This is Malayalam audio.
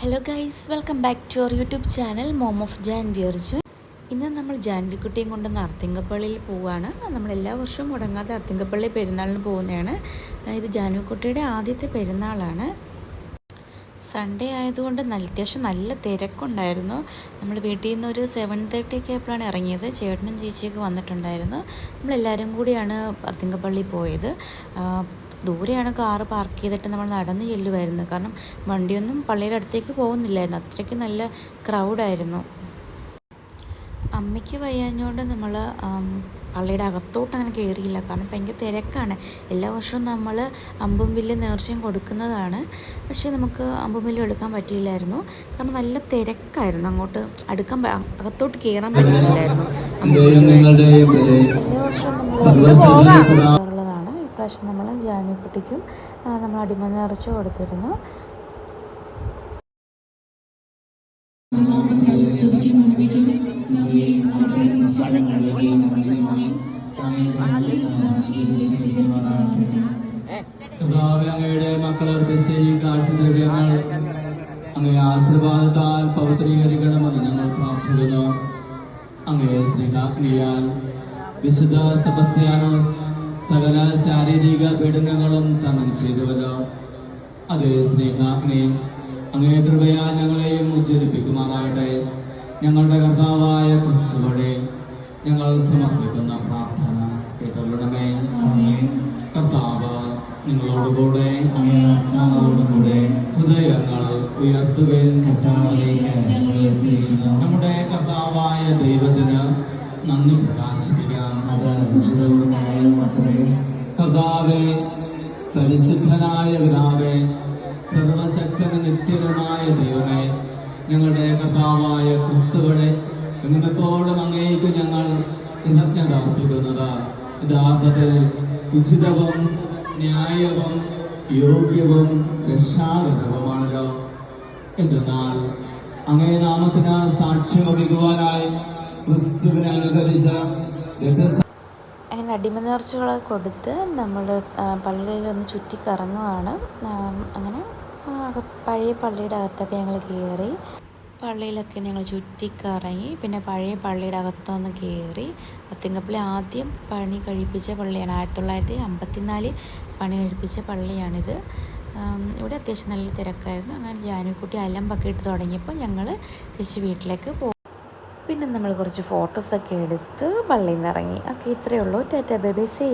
Hello guys welcome back to our YouTube channel mom of Janvi Arjun ഇന്ന് നമ്മൾ ജാൻവിക്കുട്ടിയും കൊണ്ട് നർത്തിങ്കപ്പള്ളിയിൽ പോവുകയാണ് നമ്മൾ എല്ലാ വർഷവും മുടങ്ങാതെ അർത്തിങ്കപ്പള്ളി പെരുന്നാളിന് പോകുന്നതാണ്. ഇത് ജാൻവിക്കുട്ടിയുടെ ആദ്യത്തെ പെരുന്നാളാണ്. സൺഡേ ആയതുകൊണ്ട് നല്ല അത്യാവശ്യം നല്ല തിരക്കുണ്ടായിരുന്നു. നമ്മൾ വീട്ടിൽ നിന്ന് ഒരു സെവൻ തേർട്ടി ഒക്കെ ആയപ്പോഴാണ് ഇറങ്ങിയത്. ചേട്ടനും ചേച്ചിയൊക്കെ വന്നിട്ടുണ്ടായിരുന്നു. നമ്മളെല്ലാവരും കൂടിയാണ് അർത്തിങ്കപ്പള്ളി പോയത്. ദൂരെയാണ് കാറ് പാർക്ക് ചെയ്തിട്ട് നമ്മൾ നടന്ന് ചെല്ലുമായിരുന്നു കാരണം വണ്ടിയൊന്നും പള്ളിയുടെ അടുത്തേക്ക് പോകുന്നില്ലായിരുന്നു. അത്രയ്ക്ക് നല്ല ക്രൗഡായിരുന്നു അമ്മയ്ക്ക് വയ്യാഞ്ഞുകൊണ്ട് നമ്മൾ പള്ളിയുടെ അകത്തോട്ട് അങ്ങനെ കയറിയില്ല കാരണം ഭയങ്കര തിരക്കാണ്. എല്ലാ വർഷവും നമ്മൾ അമ്പും വില്ല് നേർച്ചയും കൊടുക്കുന്നതാണ്. പക്ഷേ നമുക്ക് അമ്പും വില്ലും എടുക്കാൻ പറ്റിയില്ലായിരുന്നു. കാരണം നല്ല തിരക്കായിരുന്നു. അങ്ങോട്ട് അടുക്കാൻ അകത്തോട്ട് കയറാൻ പറ്റുന്നില്ലായിരുന്നു. വില്ലുമായിട്ട്. എല്ലാ വർഷവും നമ്മൾ ഇപ്രാവശ്യം നമ്മൾ ജാനുക്കുട്ടിക്കും നമ്മൾ അടിമ നിറച്ച് കൊടുത്തിരുന്നു. അങ്ങേ ആശീർവാദത്താൽ പവിത്രീകരിക്കണമെന്ന് ഞങ്ങൾ പ്രാർത്ഥിക്കുന്നു. അങ്ങയെ സ്നേഹാഗ്നിയാൽ വിശുദ്ധ സെബസ്ത്യാനോസ് സകല ശാരീരിക പീഡനങ്ങളും തരണം ചെയ്തുവല്ലോ. അതേ സ്നേഹാഗ്നി അങ്ങേ കൃപയാ ഞങ്ങളെയും ഉജ്ജ്വലിപ്പിക്കുമാറാകട്ടെ. ഞങ്ങളുടെ കർത്താവായ ക്രിസ്തു വഴി ഞങ്ങൾ സമർപ്പിക്കുന്ന പ്രാർത്ഥന കേട്ടുകൊള്ളണമേ കർത്താവ് നിങ്ങളോടുകൂടെ കൂടെ ഹൃദയങ്ങൾ ഉയർത്തുകയും നമ്മുടെ കർത്താവായ ദൈവത്തിന് നന്ദി പ്രകാശിപ്പിക്കാം. കർത്താവെ പരിശുദ്ധനായ പിതാവേ സർവശക്തന നിത്യനായ ദൈവമേ ഞങ്ങളുടെ കർത്താവായ ക്രിസ്തുവിടെ എങ്ങനെപ്പോഴും അങ്ങേക്ക് ഞങ്ങൾ കൃതജ്ഞത അർപ്പിക്കുന്നത്. യഥാർത്ഥത്തിൽ ഉചിതവും ന്യായവും യോഗ്യവും രക്ഷാകരവുമാണല്ലോ എന്തെന്നാൽ അങ്ങേ നാമത്തിന് സാക്ഷ്യം വഹിക്കുവാനായി ക്രിസ്തുവിനെ അനുകരിച്ച രഹസ്യ അങ്ങനെ അടിമ നേർച്ചകളൊക്കെ കൊടുത്ത് നമ്മൾ പള്ളിയിലൊന്ന് ചുറ്റി കറങ്ങുവാണ് അങ്ങനെ പഴയ പള്ളിയുടെ അകത്തൊക്കെ ഞങ്ങൾ കയറി പള്ളിയിലൊക്കെ ഞങ്ങൾ ചുറ്റിക്കറങ്ങി പിന്നെ പഴയ പള്ളിയുടെ അകത്തൊന്ന് കയറി അത്തിങ്കപ്പള്ളി ആദ്യം പണി കഴിപ്പിച്ച പള്ളിയാണ്. ആയിരത്തി തൊള്ളായിരത്തി അമ്പത്തിനാല് പണി കഴിപ്പിച്ച പള്ളിയാണിത്. ഇവിടെ അത്യാവശ്യം നല്ല തിരക്കായിരുന്നു. അങ്ങനെ ജാനുക്കുട്ടി അലമ്പൊക്കെ ഇട്ട് തുടങ്ങിയപ്പോൾ ഞങ്ങൾ തിരിച്ച് വീട്ടിലേക്ക് പോകും പിന്നെ നമ്മൾ കുറച്ച് ഫോട്ടോസൊക്കെ എടുത്ത് പള്ളിയിൽ നിന്ന് ഇറങ്ങി. ഓക്കെ ഇത്രയേ ഉള്ളൂ. Tata bye bye. സേ